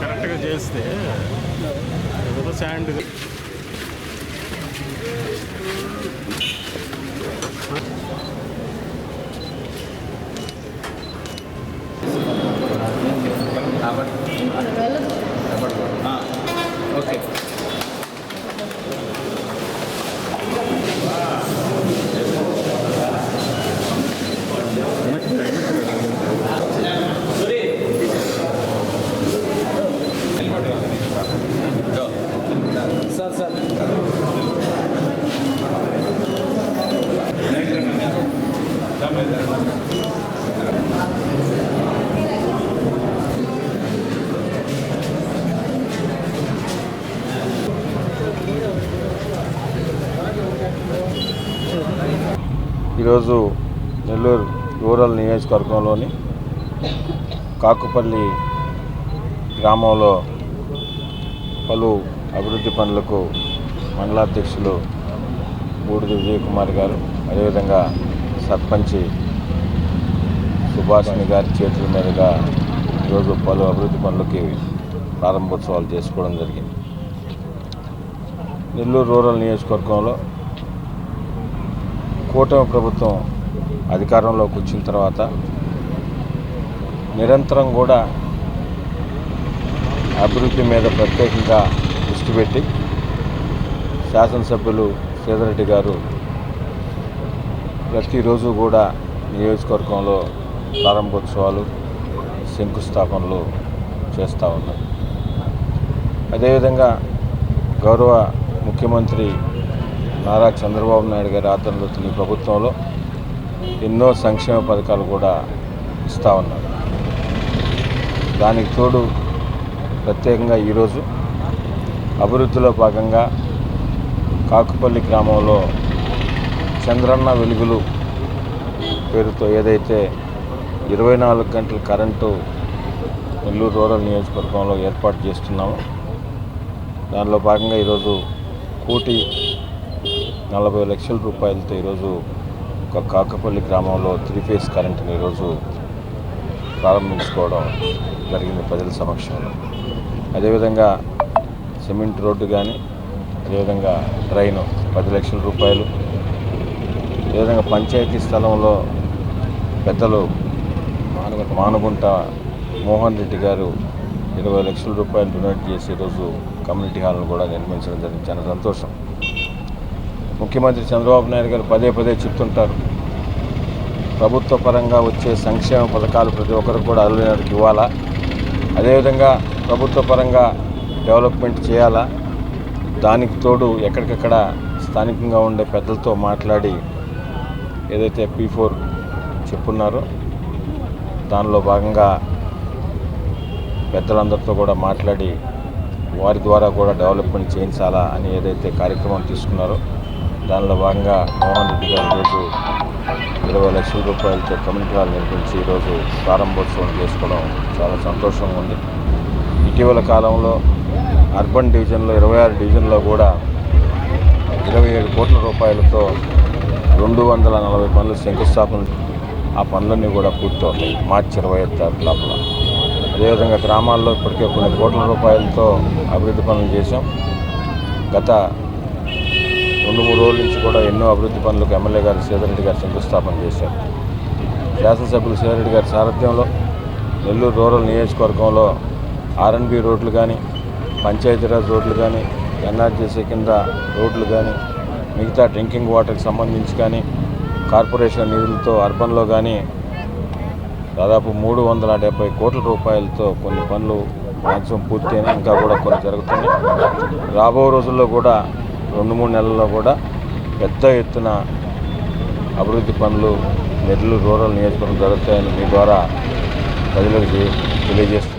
కరెక్ట్గా చేస్తే ఏదో శాండ్ ఓకే. ఈరోజు నెల్లూరు రూరల్ నియోజకవర్గంలోని కాకుపల్లి గ్రామంలో పలు అభివృద్ధి పనులకు మండలాధ్యక్షులు బూడిద విజయ్ కుమార్ గారు అదేవిధంగా సర్పంచి సుభాషిణి గారి చేతుల మీదుగా ఈరోజు పలు అభివృద్ధి పనులకి ప్రారంభోత్సవాలు చేసుకోవడం జరిగింది. నెల్లూరు రూరల్ నియోజకవర్గంలో కూటమి ప్రభుత్వం అధికారంలోకి వచ్చిన తర్వాత నిరంతరం కూడా అభివృద్ధి మీద ప్రత్యేకంగా దృష్టి పెట్టి శాసనసభ్యులు శ్రీధరెడ్డి గారు ప్రతిరోజు కూడా నియోజకవర్గంలో ప్రారంభోత్సవాలు శంకుస్థాపనలు చేస్తూ ఉన్నారు. అదేవిధంగా గౌరవ ముఖ్యమంత్రి నారా చంద్రబాబు నాయుడు గారి ఆధ్వర్యంలో ఈ ప్రభుత్వంలో ఎన్నో సంక్షేమ పథకాలు కూడా ఇస్తూ ఉన్నారు. దానికి తోడు ప్రత్యేకంగా ఈరోజు అభివృద్ధిలో భాగంగా కాకుపల్లి గ్రామంలో చంద్రన్న వెలుగులు పేరుతో ఏదైతే ఇరవై నాలుగు గంటల కరెంటు నెల్లూరు రూరల్ నియోజకవర్గంలో ఏర్పాటు చేస్తున్నామో దానిలో భాగంగా ఈరోజు కోటి నలభై లక్షల రూపాయలతో ఈరోజు ఒక కాకపల్లి గ్రామంలో త్రీ ఫేస్ కరెంట్ని ఈరోజు ప్రారంభించుకోవడం జరిగింది ప్రజల సమక్షంలో. అదేవిధంగా సిమెంట్ రోడ్డు కానీ అదేవిధంగా ట్రైను పది లక్షల రూపాయలు. అదేవిధంగా పంచాయతీ స్థలంలో పెద్దలు మానుగుంట మోహన్ రెడ్డి గారు ఇరవై లక్షల రూపాయలు డొనేట్ చేసి ఈరోజు కమ్యూనిటీ హాల్ను కూడా నిర్మించడం జరిగింది. చాలా సంతోషం. ముఖ్యమంత్రి చంద్రబాబు నాయుడు గారు పదే పదే చెప్తుంటారు. ప్రభుత్వ పరంగా వచ్చే సంక్షేమ పథకాలు ప్రతి ఒక్కరికి కూడా అర్హులైనకి ఇవ్వాలా? అదేవిధంగా ప్రభుత్వ పరంగా డెవలప్మెంట్ చేయాలా? దానికి తోడు ఎక్కడికక్కడ స్థానికంగా ఉండే పెద్దలతో మాట్లాడి ఏదైతే పీ ఫోర్ చెప్పున్నారో దానిలో భాగంగా పెద్దలందరితో కూడా మాట్లాడి వారి ద్వారా కూడా డెవలప్మెంట్ చేయించాలా అని ఏదైతే కార్యక్రమం తీసుకున్నారో దానిలో భాగంగా మోహన్ రెడ్డి గారు ఈరోజు ఇరవై లక్షల రూపాయలతో కమ్యూనిటీ హాల్ నిర్మించి ఈరోజు ప్రారంభోత్సవం చేసుకోవడం చాలా సంతోషంగా ఉంది. ఇటీవల కాలంలో అర్బన్ డివిజన్లో ఇరవై ఆరు డివిజన్లో కూడా ఇరవై ఏడు కోట్ల రూపాయలతో రెండు వందల నలభై పనులు శంకుస్థాపన ఆ పనులన్నీ కూడా పూర్తవుతాయి. మార్చి ఇరవై ఐదు తారీఖు లోపల అదేవిధంగా గ్రామాల్లో ఇప్పటికే కొన్ని కోట్ల రూపాయలతో అభివృద్ధి పనులు చేశాం. గత రోజుల నుంచి కూడా ఎన్నో అభివృద్ధి పనులకు ఎమ్మెల్యే గారు శ్రీధరెడ్డి గారు శంకుస్థాపన చేశారు. శాసనసభ్యులు శ్రీధరెడ్డి గారి సారథ్యంలో నెల్లూరు రూరల్ నియోజకవర్గంలో ఆర్ఎన్బి రోడ్లు కానీ పంచాయతీరాజ్ రోడ్లు కానీ ఎన్ఆర్జీసీ కింద రోడ్లు కానీ మిగతా డ్రింకింగ్ వాటర్కి సంబంధించి కానీ కార్పొరేషన్ నిధులతో అర్బన్లో కానీ దాదాపు మూడు వందల డెబ్బై కోట్ల రూపాయలతో కొన్ని పనులు మ్యాక్సిమం పూర్తయినా ఇంకా కూడా కొన్ని జరుగుతున్నాయి. రాబో రోజుల్లో కూడా రెండు మూడు నెలల్లో కూడా పెద్ద ఎత్తున అభివృద్ధి పనులు నెల్లూరు రూరల్ నియోజకవర్గం జరుగుతాయని మీ ద్వారా ప్రజలకు తెలియజేస్తున్నాను